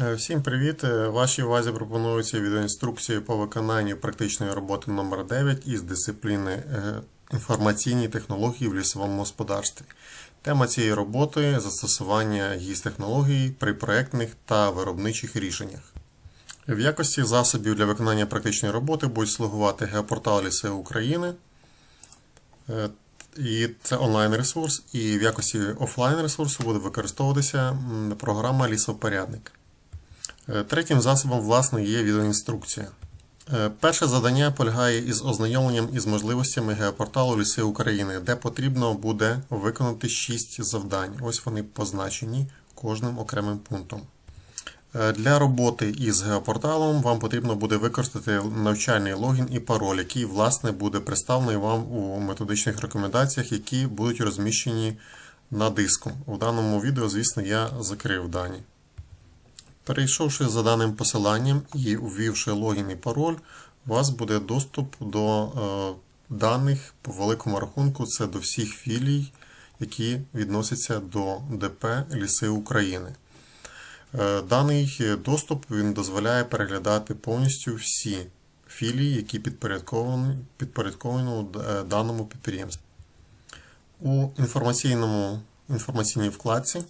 Е, Всім привіт! Е, Вашій увазі пропонується відеоінструкція по виконанню практичної роботи номер 9 із дисципліни е, інформаційні технології в лісовому господарстві. Тема цієї роботи застосування ГІС-технологій при проектних та виробничих рішеннях. В якості засобів для виконання практичної роботи будуть слугувати геопортал Ліси України. І це онлайн-ресурс, і в якості офлайн ресурсу буде використовуватися програма Лісопорядник. Е, Третім засобом, власне, є відеоінструкція. Е, Перше завдання полягає із ознайомленням із можливостями геопорталу Ліси України, де потрібно буде виконати 6 завдань. Ось вони позначені кожним окремим пунктом. Е, Для роботи із геопорталом вам потрібно буде використати навчальний логін і пароль, який, власне, буде представлений вам у методичних рекомендаціях, які будуть розміщені на диску. У даному відео, звісно, я закрив дані. Перейшовши за даним посиланням і ввівши логін і пароль, у вас буде доступ до е, даних по великому рахунку. Це до всіх філій, які відносяться до ДП Ліси України. Е, Даний доступ він дозволяє переглядати повністю всі філії, які підпорядковані, підпорядковані е, даному підприємству. У інформаційному, інформаційній вкладці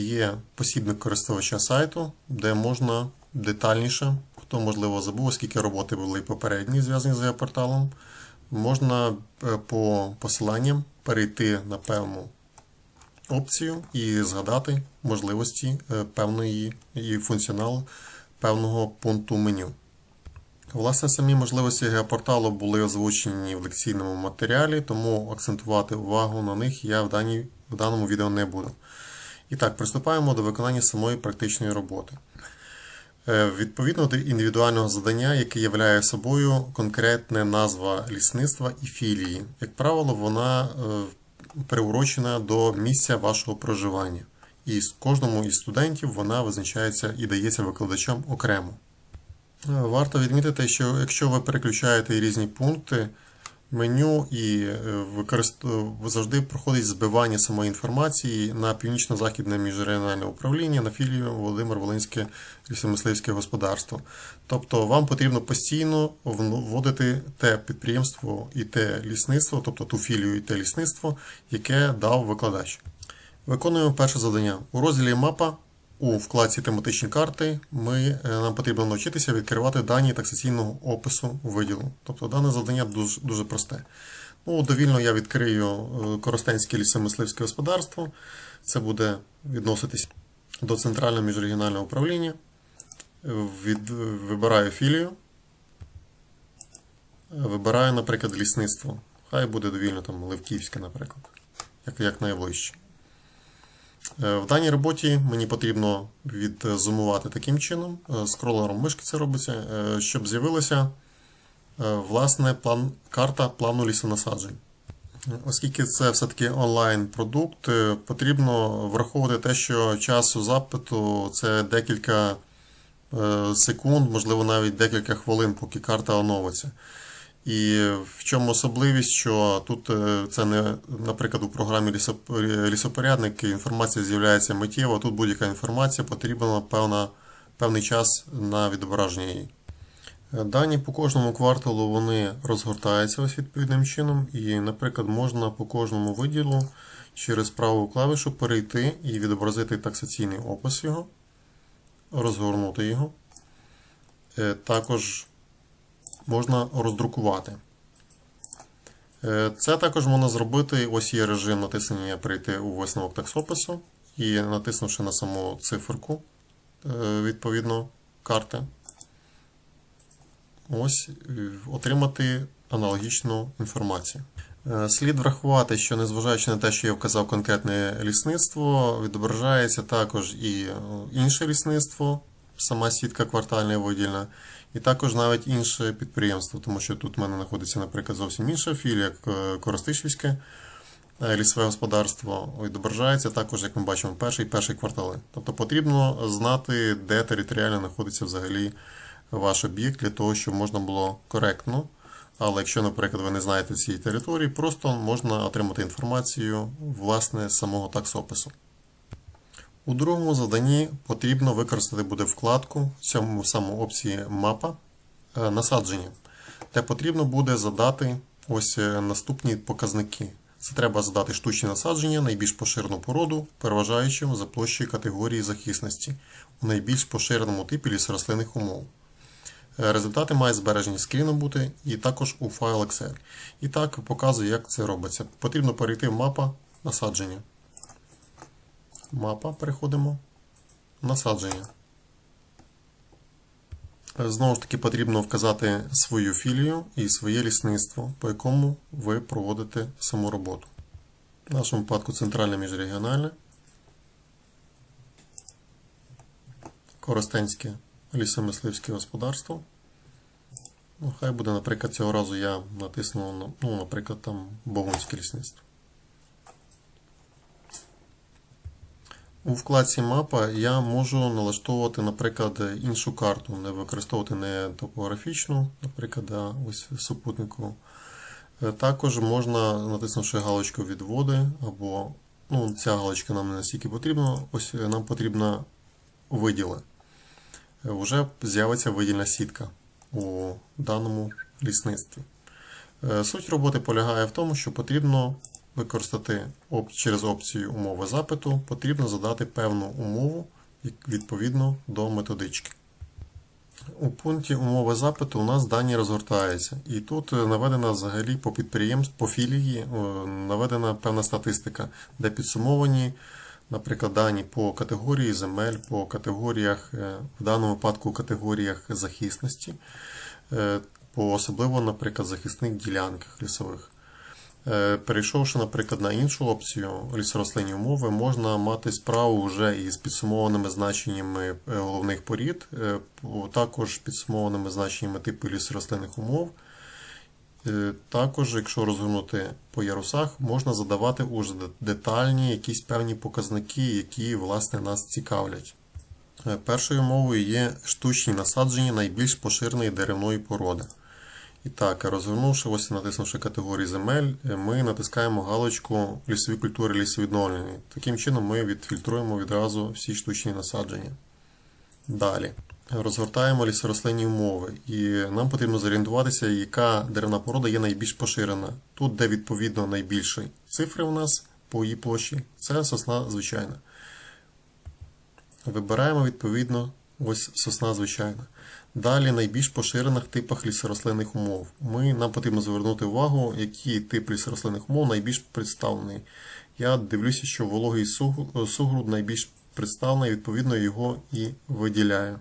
є посібник користувача сайту, де можна детальніше, хто можливо забув, оскільки роботи були попередні, зв'язані з геопорталом, можна е, по посиланням перейти на певну опцію і згадати можливості е, певної і функціонал певного пункту меню. Власне, самі можливості геопорталу були озвучені в лекційному матеріалі, тому акцентувати увагу на них я в, даній, в даному відео не буду. І так, приступаємо до виконання самої практичної роботи. Е, Відповідно до індивідуального завдання, яке являє собою конкретна назва лісництва і філії. Як правило, вона е, приурочена до місця вашого проживання. І кожному із студентів вона визначається і дається викладачам окремо. Е, Варто відмітити, що якщо ви переключаєте різні пункти меню і е, використ- завжди проходить збивання самої інформації на північно-західне міжрегіональне управління на філію Володимир Волинське лісомисливське господарство. Тобто вам потрібно постійно вводити те підприємство і те лісництво, тобто ту філію і те лісництво, яке дав викладач. Виконуємо перше завдання. У розділі мапа у вкладці тематичні карти ми, е, нам потрібно навчитися відкривати дані таксаційного опису виділу. Тобто дане завдання дуже, дуже просте. Ну, довільно я відкрию е, Коростенське лісомисливське господарство. Це буде відноситись до центрального міжрегіонального управління. Від, вибираю філію. Вибираю, наприклад, лісництво. Хай буде довільно там Левківське, наприклад, як, як найближче. Е, В даній роботі мені потрібно відзумувати таким чином, е, скролером мишки це робиться, е, щоб з'явилася власне план, карта плану лісонасаджень. Оскільки це все-таки онлайн-продукт, потрібно враховувати те, що часу запиту це декілька секунд, можливо навіть декілька хвилин, поки карта оновиться. І в чому особливість, що тут е, це не, наприклад, у програмі лісоп- лісопорядник інформація з'являється миттєво, тут будь-яка інформація потрібна певна, певний час на відображення її. Е, Дані по кожному кварталу вони розгортаються ось відповідним чином, і, наприклад, можна по кожному виділу через праву клавішу перейти і відобразити таксаційний опис його, розгорнути його. Е, Також можна роздрукувати. Е, Це також можна зробити. Ось є режим натиснення перейти у висновок текстопису і натиснувши на саму циферку е, відповідно карти. Ось е, отримати аналогічну інформацію. Слід врахувати, що незважаючи на те, що я вказав конкретне лісництво, відображається також і інше лісництво, сама сітка квартальна і видільна, і також навіть інше підприємство, тому що тут в мене знаходиться, наприклад, зовсім інша філія, е, Коростишівське е, лісове господарство. Відображається також, як ми бачимо, перший і перший квартали. Тобто потрібно знати, де територіально знаходиться взагалі ваш об'єкт для того, щоб можна було коректно. Але якщо, наприклад, ви не знаєте цієї території, просто можна отримати інформацію власне з самого таксопису. У другому заданні потрібно використати буде вкладку в цьому самому опції мапа е, насадження, де потрібно буде задати ось е, наступні показники. Це треба задати штучні насадження, найбільш поширену породу, переважаючим за площею категорії захисності у найбільш поширеному типі лісорослинних умов. Е, Результати мають збережені скріном бути і також у файл Excel. І так показую, як це робиться. Потрібно перейти в мапа насадження. Мапа, переходимо. Насадження. Знову ж таки, потрібно вказати свою філію і своє лісництво, по якому ви проводите саму роботу. В нашому випадку центральне міжрегіональне. Коростенське лісомисливське господарство. Ну, хай буде, наприклад, цього разу я натисну, ну, наприклад, там Богунське лісництво. У вкладці мапа я можу налаштовувати, наприклад, іншу карту, не використовувати не топографічну, наприклад, ось супутнику. Е, Також можна, натиснувши галочку відводи, або ну, ця галочка нам не настільки потрібна, ось е, нам потрібна виділи. Е, Вже з'явиться видільна сітка у даному лісництві. Е, Суть роботи полягає в тому, що потрібно використати через опцію умови запиту, потрібно задати певну умову відповідно до методички. У пункті умови запиту у нас дані розгортаються. І тут е, наведена взагалі по підприємств, по філії е, наведена певна статистика, де підсумовані, наприклад, дані по категорії земель, по категоріях, е, в даному випадку категоріях захисності, по особливо, наприклад, захисних ділянках лісових. Е, Перейшовши, наприклад, на іншу опцію лісорослинні умови, можна мати справу вже із підсумованими значеннями е, головних порід, е, також підсумованими значеннями типу лісорослинних умов. Також, якщо розгорнути по ярусах, можна задавати уже детальні якісь певні показники, які власне нас цікавлять. Першою мовою є штучні насадження найбільш поширеної деревної породи. І так, розгорнувши, ось натиснувши категорії земель, е, ми натискаємо галочку лісові культури лісовідновлені. Таким чином ми відфільтруємо відразу всі штучні насадження. Далі. Розгортаємо лісорослинні умови, і нам потрібно зорієнтуватися, яка деревна порода є найбільш поширена. Тут, де відповідно найбільші цифри у нас по її площі, це сосна звичайна. Вибираємо відповідно ось сосна звичайна. Далі найбільш поширених типах лісорослинних умов. Ми, нам потрібно звернути увагу, який тип лісорослинних умов найбільш представлений. Я дивлюся, що вологий суг- сугруд найбільш представлений, відповідно його і виділяю.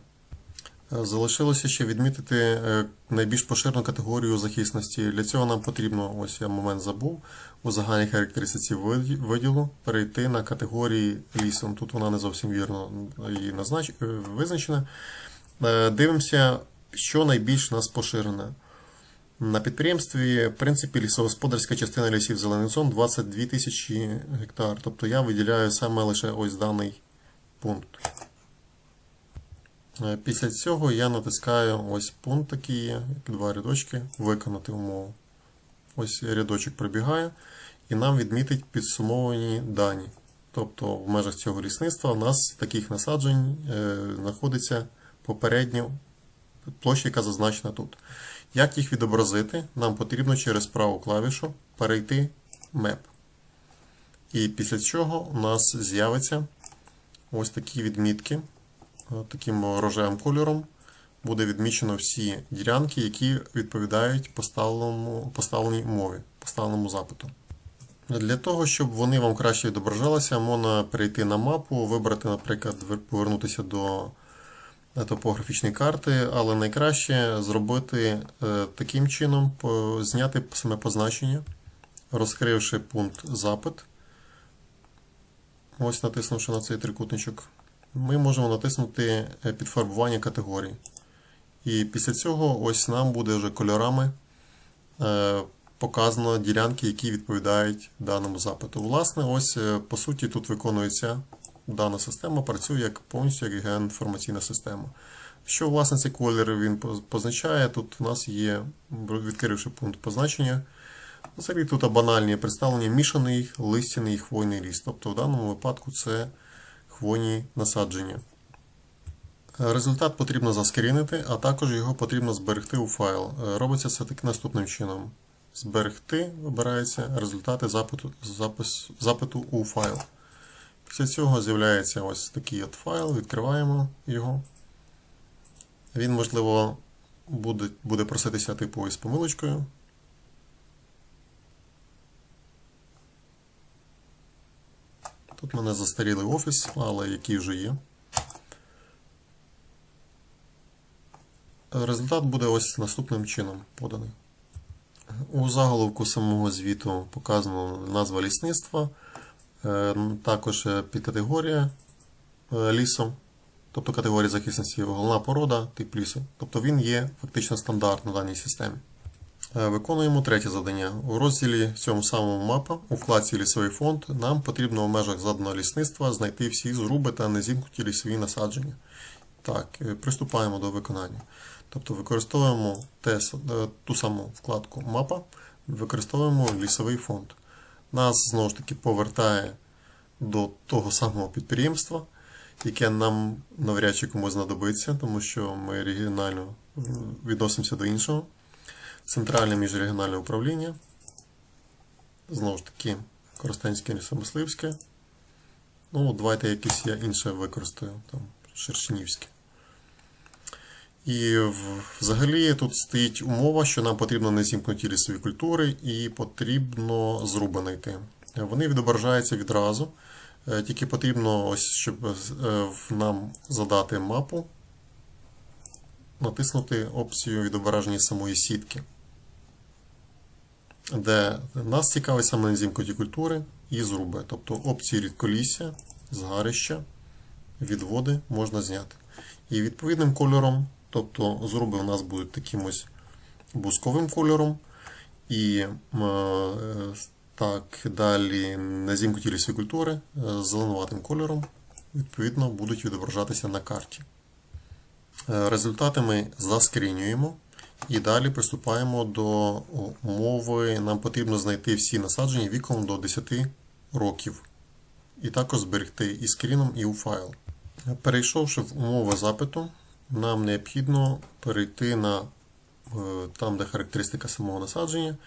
Е, Залишилося ще відмітити е, найбільш поширену категорію захисності. Для цього нам потрібно, ось я момент забув, у загальній характеристиці виділу перейти на категорії лісом. Тут вона не зовсім вірно і е, визначена. Е, Дивимося, що найбільш у нас поширене. На підприємстві, в принципі, лісогосподарська частина лісів зелених зон 22 тисячі гектар. Тобто я виділяю саме лише ось даний пункт. Е, Після цього я натискаю ось пункт такий два рядочки, виконати умову. Ось рядочок пробігає і нам відмітить підсумовані дані. Тобто в межах цього лісництва у нас таких насаджень е, попередньо площа, яка зазначена тут. Як їх відобразити? Нам потрібно через праву клавішу перейти Map. І після чого у нас з'явиться ось такі відмітки. Таким рожевим кольором буде відмічено всі ділянки, які відповідають поставленому, поставленій умові, поставленому запиту. Для того, щоб вони вам краще відображалися, можна перейти на мапу, вибрати, наприклад, повернутися до е, топографічної карти, але найкраще зробити е, таким чином, зняти саме позначення, розкривши пункт запит. Ось натиснувши на цей трикутничок, ми можемо натиснути е, підфарбування категорій. І після цього ось нам буде вже кольорами показано ділянки, які відповідають даному запиту. Власне, ось по суті тут виконується дана система, працює як повністю як геоінформаційна система. Що власне цей колір він позначає? Тут у нас є, відкривши пункт позначення, взагалі тут банальні представлення мішаний листяний і хвойний ліс. Тобто в даному випадку це хвойні насадження. Результат потрібно заскрінити, а також його потрібно зберегти у файл. Робиться це так наступним чином. Зберегти вибираються результати запиту, запис, запиту у файл. Після цього з'являється ось такий от файл, відкриваємо його. Він, можливо, буде, буде проситися типу із помилочкою. Тут мене застарілий офіс, але який вже є. Результат буде ось наступним чином поданий. У заголовку самого звіту показано назва лісництва, також е, підкатегорія е, лісу, тобто категорія захисності, головна порода, тип лісу. Тобто він є фактично стандарт на даній системі. Е, Виконуємо третє завдання. У розділі цьому самому мапа у вкладці Лісовий фонд нам потрібно в межах заданого лісництва знайти всі зруби та незімкнуті лісові насадження. Так, е, приступаємо до виконання. Тобто використовуємо е, ту саму вкладку мапа, використовуємо лісовий фонд. Нас знову ж таки повертає до того самого підприємства, яке нам навряд чи комусь знадобиться, тому що ми регіонально відносимося до іншого. Центральне міжрегіональне управління. Знову ж таки, Коростенське лісомисливське. Ну, давайте якесь я інше використаю, там, Шершенівське. І взагалі тут стоїть умова, що нам потрібно незімкнуті лісові культури і потрібно зруби знайти. Вони відображаються відразу. Е, Тільки потрібно, ось, щоб е, нам задати мапу, натиснути опцію відображення самої сітки, де нас цікавить саме незімкнуті культури і зруби. Тобто опції рідколісся, згарища, відводи можна зняти. І відповідним кольором, тобто зруби у нас будуть таким ось бусковим кольором. І е, так, далі незімкнуті лісові культури е, з зеленуватим кольором, відповідно, будуть відображатися на карті. Е, Результати ми заскрінюємо і далі приступаємо до умови. Нам потрібно знайти всі насадження віком до 10 років. І також зберегти і скріном, і у файл. Перейшовши в умови запиту, нам необхідно перейти на е, там, де характеристика самого насадження,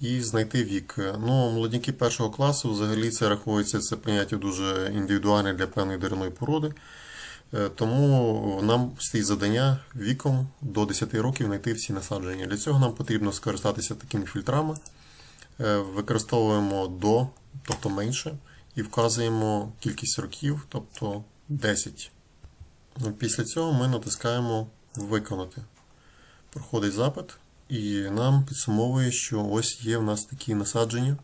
і знайти вік. Ну, молодняки першого класу взагалі це рахується це поняття дуже індивідуальне для певної деревної породи. Е, Тому нам стоїть завдання віком до 10 років знайти всі насадження. Для цього нам потрібно скористатися такими фільтрами. Е, Використовуємо до, тобто менше, і вказуємо кількість років, тобто 10. Ну, Після цього ми натискаємо Виконати. Проходить запит, і нам підсумовує, що ось є в нас такі насадження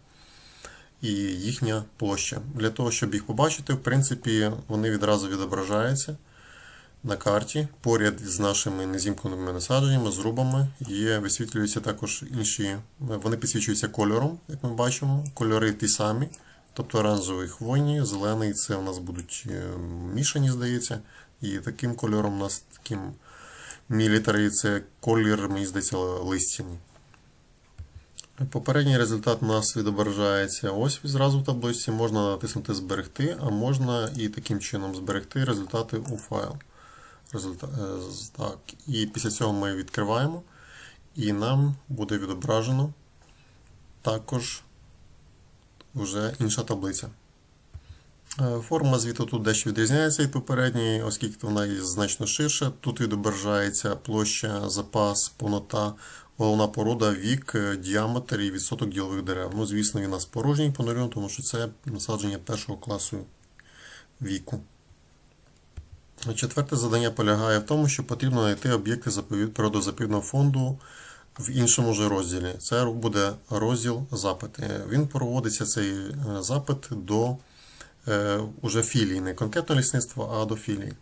і їхня площа. Для того, щоб їх побачити, в принципі, вони відразу відображаються на карті. Поряд з нашими незімкненими насадженнями, зрубами є, висвітлюються також інші. Вони підсвічуються кольором, як ми бачимо. Кольори ті самі. Тобто оранжевий хвойні, зелений це у нас будуть е, мішані, здається. І таким кольором у нас таким мілітарі це колір, мені здається, листяний. Попередній результат у нас відображається ось зразу в таблиці. Можна натиснути Зберегти, а можна і таким чином зберегти результати у файл. Результа... е, Так. І після цього ми відкриваємо, і нам буде відображено також вже інша таблиця. Е, Форма звіту тут дещо відрізняється від попередньої, оскільки вона є значно ширша. Тут відображається площа, запас, повнота, головна порода, вік, е, діаметр і відсоток ділових дерев. Ну, звісно, він у нас порожній по тому що це насадження першого класу віку. Четверте завдання полягає в тому, що потрібно знайти об'єкти заповід- природозаповідного фонду в іншому же розділі. Це буде розділ запити. Він проводиться цей е, запит до е, уже філії, не конкретно лісництва, а до філії.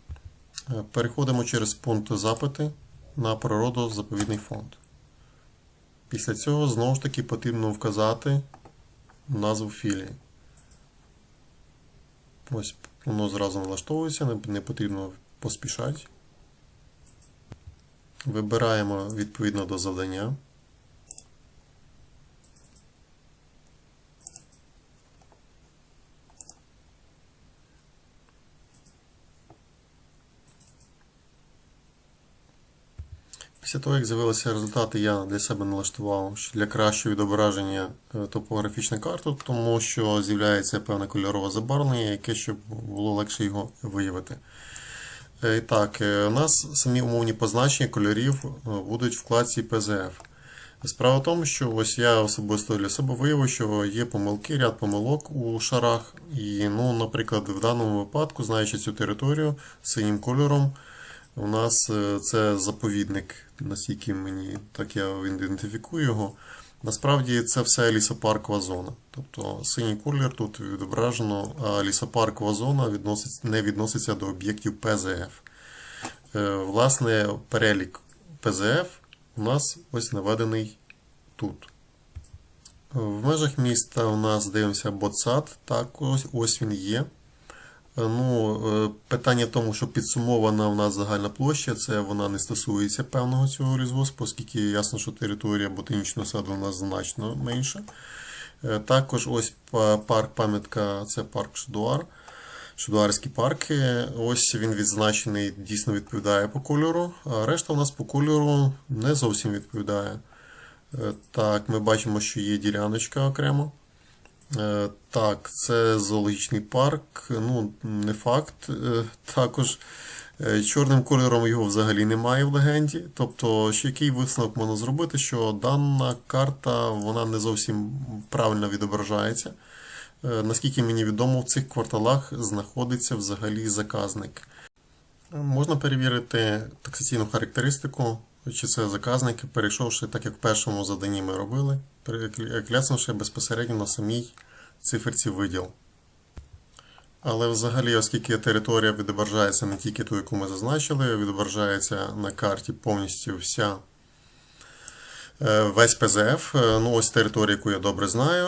Е, Переходимо через пункт запити на природозаповідний фонд. Після цього знову ж таки потрібно вказати назву філії. Ось воно зразу налаштовується, не потрібно поспішати. Вибираємо відповідно до завдання. Після того, як з'явилися результати, я для себе налаштував для кращого відображення е, топографічну карту, тому що з'являється певне кольорове забарвлення, яке щоб було легше його виявити. Е, І так, е, у нас самі умовні позначення кольорів будуть в вкладці PZF. Справа в тому, що ось я особисто для себе виявив, що є помилки, ряд помилок у шарах. І, ну, наприклад, в даному випадку, знаючи цю територію синім кольором, у нас е, це заповідник, наскільки мені так я ідентифікую його. Насправді це все лісопаркова зона. Тобто синій колір тут відображено, а лісопаркова зона відноситься, не відноситься до об'єктів ПЗФ. Е, Власне, перелік ПЗФ у нас ось наведений тут. В межах міста у нас дивимося ботсад, так ось, ось він є. Е, Ну, е, питання в тому, що підсумована у нас загальна площа, це вона не стосується певного цього лісгоспу, оскільки ясно, що територія ботанічного саду у нас значно менша. Е, Також ось парк пам'ятка, це парк Шудуар. Шудуарські парки. Ось він відзначений, дійсно відповідає по кольору, а решта у нас по кольору не зовсім відповідає. Так, ми бачимо, що є діляночка окремо. Е, Так, це зоологічний парк. Ну, не факт. Е, Також е, чорним кольором його взагалі немає в легенді. Тобто, що який висновок можна зробити, що дана карта вона не зовсім правильно відображається. Наскільки мені відомо, в цих кварталах знаходиться взагалі заказник. Можна перевірити таксаційну характеристику, чи це заказник, перейшовши, так як в першому заданні ми робили, кляцнувши безпосередньо на самій циферці виділ. Але взагалі, оскільки територія відображається не тільки ту, яку ми зазначили, відображається на карті повністю вся е, весь ПЗФ. Е, Ну, ось територія, яку я добре знаю.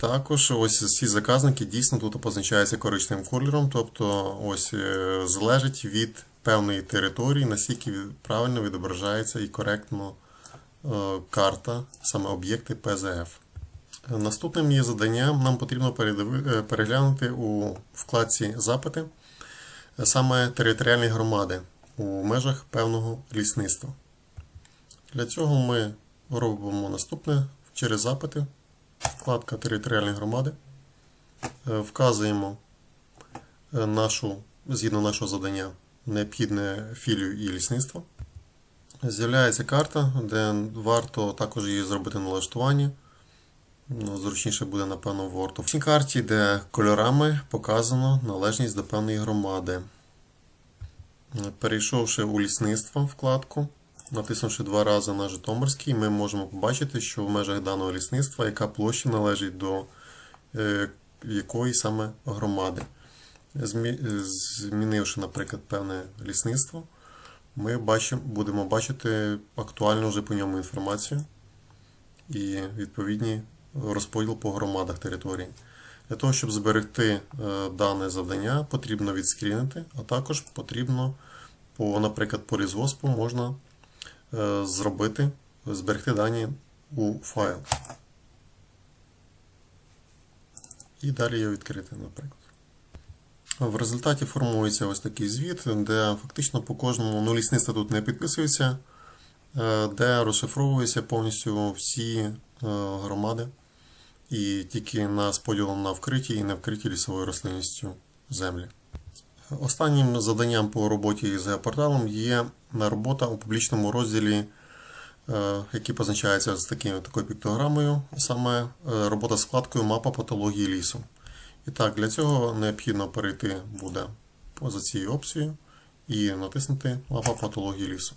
Також ось ці заказники дійсно тут позначаються коричневим кольором, тобто ось е, залежить від певної території, наскільки правильно відображається і коректно е, карта, саме об'єкти ПЗФ. Наступним є завданням, нам потрібно е, переглянути у вкладці запити саме територіальні громади у межах певного лісництва. Для цього ми робимо наступне через запити, вкладка територіальні громади, Е, вказуємо нашу, згідно нашого завдання, необхідне філію і лісництво. З'являється карта, де варто також її зробити налаштування. Ну, зручніше буде, напевно, в Word. В цій карті, де кольорами показано належність до певної громади. Перейшовши у лісництво вкладку, натиснувши два рази на Житомирський, ми можемо побачити, що в межах даного лісництва яка площа належить до е, якої саме громади. Змі- Змінивши, наприклад, певне лісництво, ми бачимо, будемо бачити актуальну вже по ньому інформацію і відповідні розподіл по громадах території. Для того, щоб зберегти е, дане завдання, потрібно відскрінити, а також потрібно, по, наприклад, по лісгоспу можна е, зробити, зберегти дані у файл. І далі його відкрити, наприклад. В результаті формується ось такий звіт, де фактично по кожному ну, лісництво тут не підписується, е, де розшифровуються повністю всі е, громади і тільки на поділом на вкриті і не вкриті лісовою рослинністю землі. Останнім завданням по роботі з геопорталом є робота у публічному розділі, е, який позначається з такою, такою піктограмою, саме е, робота з вкладкою Мапа патології лісу. І так, для цього необхідно перейти буде поза цією опцією і натиснути Мапа патології лісу.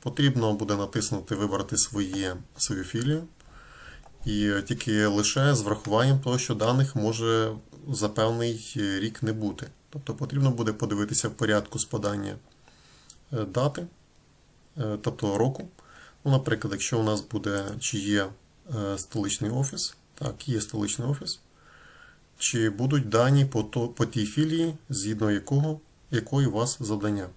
Потрібно буде натиснути Вибрати своє, свою філію. І тільки лише з врахуванням того, що даних може за певний рік не бути. Тобто потрібно буде подивитися в порядку спадання е, дати, е, тобто року. Ну, наприклад, якщо у нас буде, чи є е, столичний офіс, так, є столичний офіс, чи будуть дані по, то, по тій філії, згідно якого, якої у вас завдання.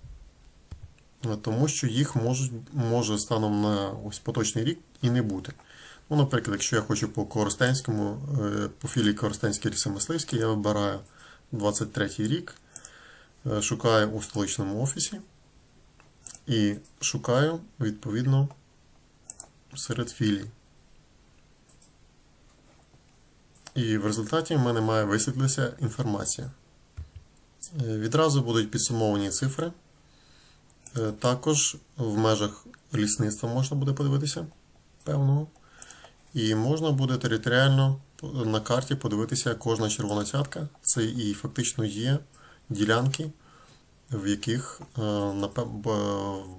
Е, Тому що їх можуть, може станом на ось поточний рік і не бути. Ну, наприклад, якщо я хочу по Коростенському, е, по філії Коростенський лісомисливський, я вибираю 23 рік, е, шукаю у столичному офісі і шукаю відповідно серед філій. І в результаті в мене має висвітлитися інформація. Е, Відразу будуть підсумовані цифри. Е, Також в межах лісництва можна буде подивитися певного. І можна буде територіально на карті подивитися кожна червона цятка. Це і фактично є ділянки, в яких е,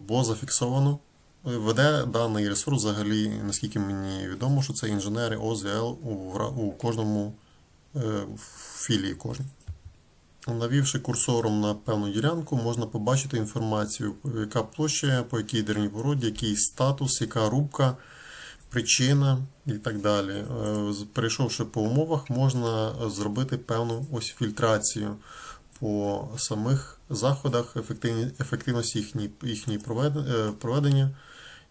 було зафіксовано. Веде даний ресурс взагалі, наскільки мені відомо, що це інженери ОЗЛ у, кожному е, філії кожній. Навівши курсором на певну ділянку, можна побачити інформацію, яка площа, по якій деревній породі, який статус, яка рубка, причина і так далі. Е, Перейшовши по умовах, можна зробити певну ось фільтрацію по самих заходах, ефективності їхній провед- е, проведення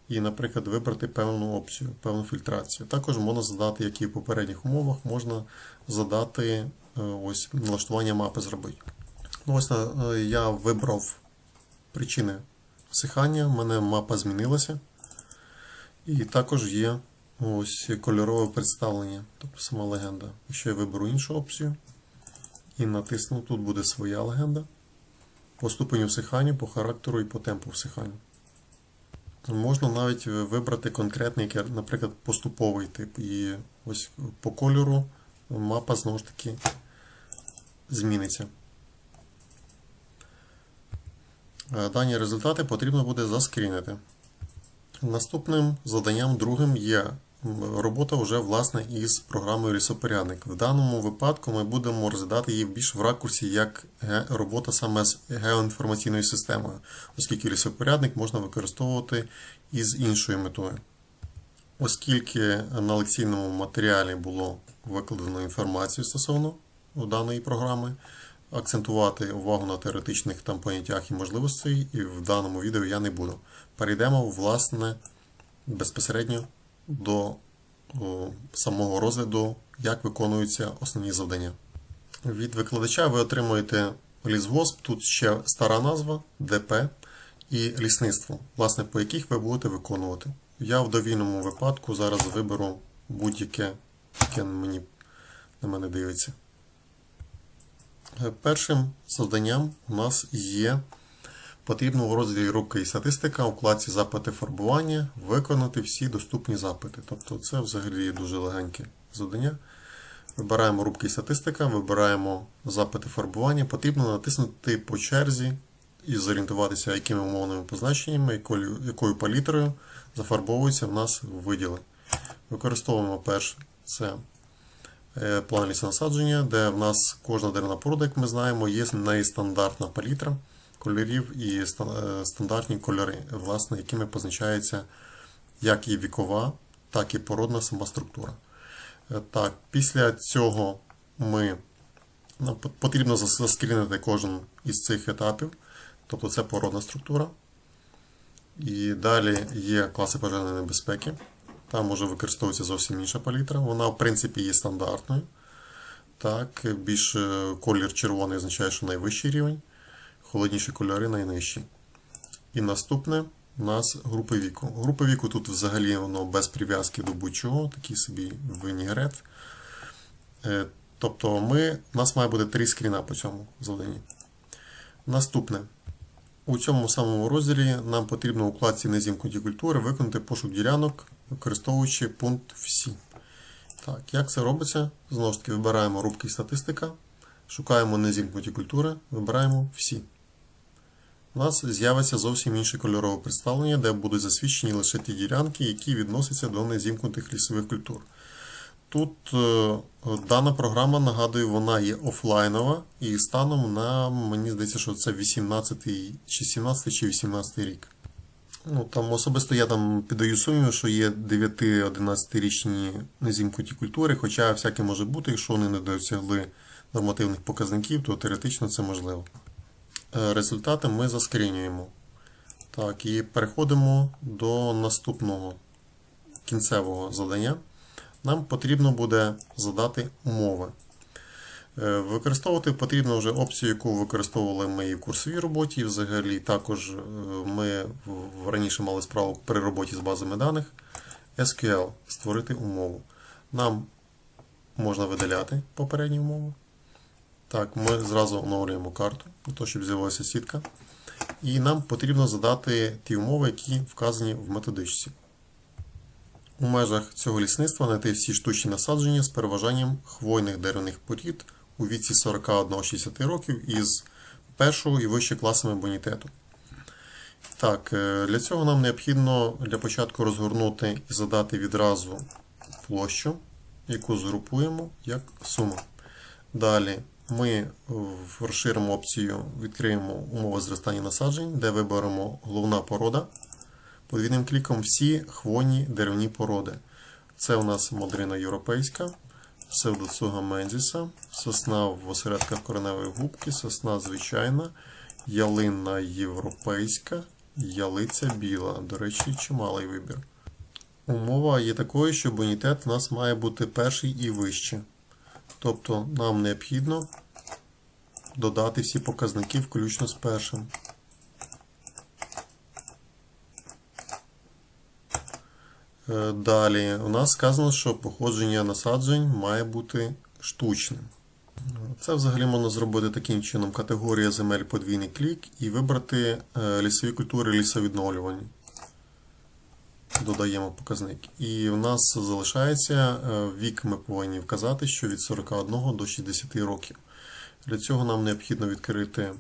і, наприклад, вибрати певну опцію, певну фільтрацію. Також можна задати, як і в попередніх умовах, можна задати е, ось налаштування мапи зробити. Ну, ось е, я вибрав причини всихання, в мене мапа змінилася. І також є ось кольорове представлення, тобто сама легенда. Якщо я виберу іншу опцію і натисну, тут буде своя легенда. По ступеню всихання, по характеру і по темпу всихання. Можна навіть вибрати конкретний, наприклад, поступовий тип. І ось по кольору мапа знову ж таки зміниться. Е, Дані результати потрібно буде заскрінити. Наступним заданням другим є робота вже власне із програмою лісопорядник. В даному випадку ми будемо розглядати її більш в ракурсі як робота саме з геоінформаційною системою, оскільки лісопорядник можна використовувати із іншою метою. Оскільки на лекційному матеріалі було викладено інформацію стосовно даної програми, акцентувати увагу на теоретичних там поняттях і можливостей, і в даному відео я не буду. Перейдемо, власне, безпосередньо до самого розгляду, як виконуються основні завдання. Від викладача ви отримуєте лісгосп, тут ще стара назва, ДП і лісництво, власне, по яких ви будете виконувати. Я в довільному випадку зараз виберу будь-яке, яке мені на мене дивиться. Е, Першим завданням у нас є потрібно у розділі рубка і статистика у вкладці запити фарбування виконати всі доступні запити. Тобто це взагалі дуже легеньке завдання. Вибираємо рубки і статистика, вибираємо запити фарбування. Потрібно натиснути по черзі і зорієнтуватися, якими умовними позначеннями, якою, якою палітрою зафарбовуються в нас виділи. Використовуємо перше це е, план лісонасадження, де в нас кожна деревна порода, як ми знаємо, є нестандартна палітра кольорів і е, стандартні кольори, власне, якими позначається як і вікова, так і породна сама структура. Е, Так, після цього ми нам потрібно заскрінити кожен із цих етапів, тобто це породна структура. І далі є класи пожежної небезпеки. Там може використовуватися зовсім інша палітра. Вона, в принципі, є стандартною. Так, більш е, колір червоний означає, що найвищий рівень, холодніші кольори найнижчі. І наступне у нас групи віку. Групи віку тут взагалі воно без прив'язки до будь-чого, такий собі вінігрет. Е, Тобто ми, у нас має бути три скріна по цьому завданні. Наступне. У цьому самому розділі нам потрібно у вкладці на зімкнуті культури виконати пошук ділянок, використовуючи пункт всі. Так, як це робиться? Знову ж таки, вибираємо рубки статистика, шукаємо незімкнуті культури, вибираємо всі. У нас з'явиться зовсім інше кольорове представлення, де будуть засвідчені лише ті ділянки, які відносяться до незімкнутих лісових культур. Тут е, дана програма, нагадую, вона є офлайнова і станом на, мені здається, що це 18 чи 17 чи 18 рік. Ну, там особисто я там піддаю сумніву, що є 9-11 річні незімкнуті культури, хоча всяке може бути, якщо вони не досягли нормативних показників, то теоретично це можливо. Е, Результати ми заскрінюємо. Так, і переходимо до наступного кінцевого завдання. Нам потрібно буде задати умови. Е, Використовувати потрібно вже опцію, яку використовували ми і в курсовій роботі. І взагалі також е, ми раніше мали справу при роботі з базами даних. SQL створити умову. Нам можна видаляти попередню умову. Так, ми зразу оновлюємо карту, для того, щоб з'явилася сітка. І нам потрібно задати ті умови, які вказані в методичці. У межах цього лісництва знайти всі штучні насадження з переважанням хвойних деревних порід у віці 41-60 років із першого і вище класами бонітету. Так, е, для цього нам необхідно для початку розгорнути і задати відразу площу, яку згрупуємо як сума. Далі ми розширимо опцію, відкриємо умови зростання насаджень, де виберемо головна порода. Подвійним кліком всі хвойні деревні породи. Це у нас модрина європейська, псевдоцуга мензіса, сосна в осередках кореневої губки, сосна звичайна, ялина європейська, ялиця біла. До речі, чималий вибір. Умова є такою, що бонітет у нас має бути перший і вище. Тобто нам необхідно додати всі показники включно з першим. Е, Далі у нас сказано, що походження насаджень має бути штучним. Це взагалі можна зробити таким чином: категорія земель подвійний клік і вибрати е, лісові культури лісовідновлювані. Додаємо показник. І в нас залишається е, вік, ми повинні вказати, що від 41 до 60 років. Для цього нам необхідно відкрити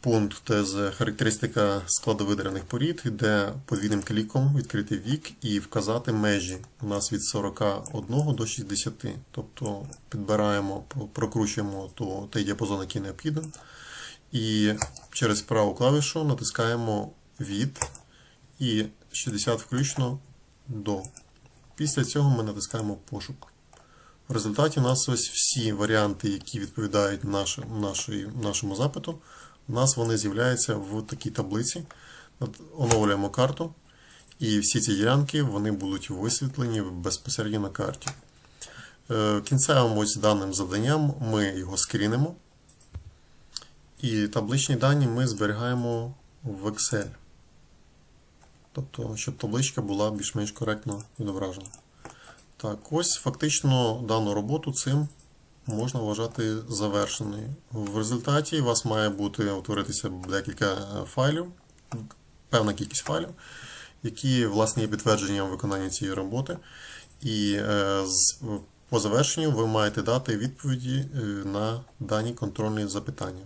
пункт з характеристика складовидерних порід, де подвійним кліком відкрити вік і вказати межі. У нас від 41 до 60. Тобто підбираємо, прокручуємо той діапазон, який необхідно. І через праву клавішу натискаємо від і 60 включно до. Після цього ми натискаємо пошук. В результаті у нас ось всі варіанти, які відповідають наш, нашої, нашому запиту, у нас вони з'являються в такій таблиці. Оновлюємо карту, і всі ці ділянки вони будуть висвітлені безпосередньо на карті. Е, Кінцевим ось даним завданням ми його скрінимо. І табличні дані ми зберігаємо в Excel. Тобто, щоб табличка була більш-менш коректно відображена. Так, ось фактично дану роботу цим можна вважати завершеною. В результаті у вас має бути утворитися декілька е, файлів, певна кількість файлів, які власне є підтвердженням виконання цієї роботи. І е, по завершенню ви маєте дати відповіді е, на дані контрольні запитання.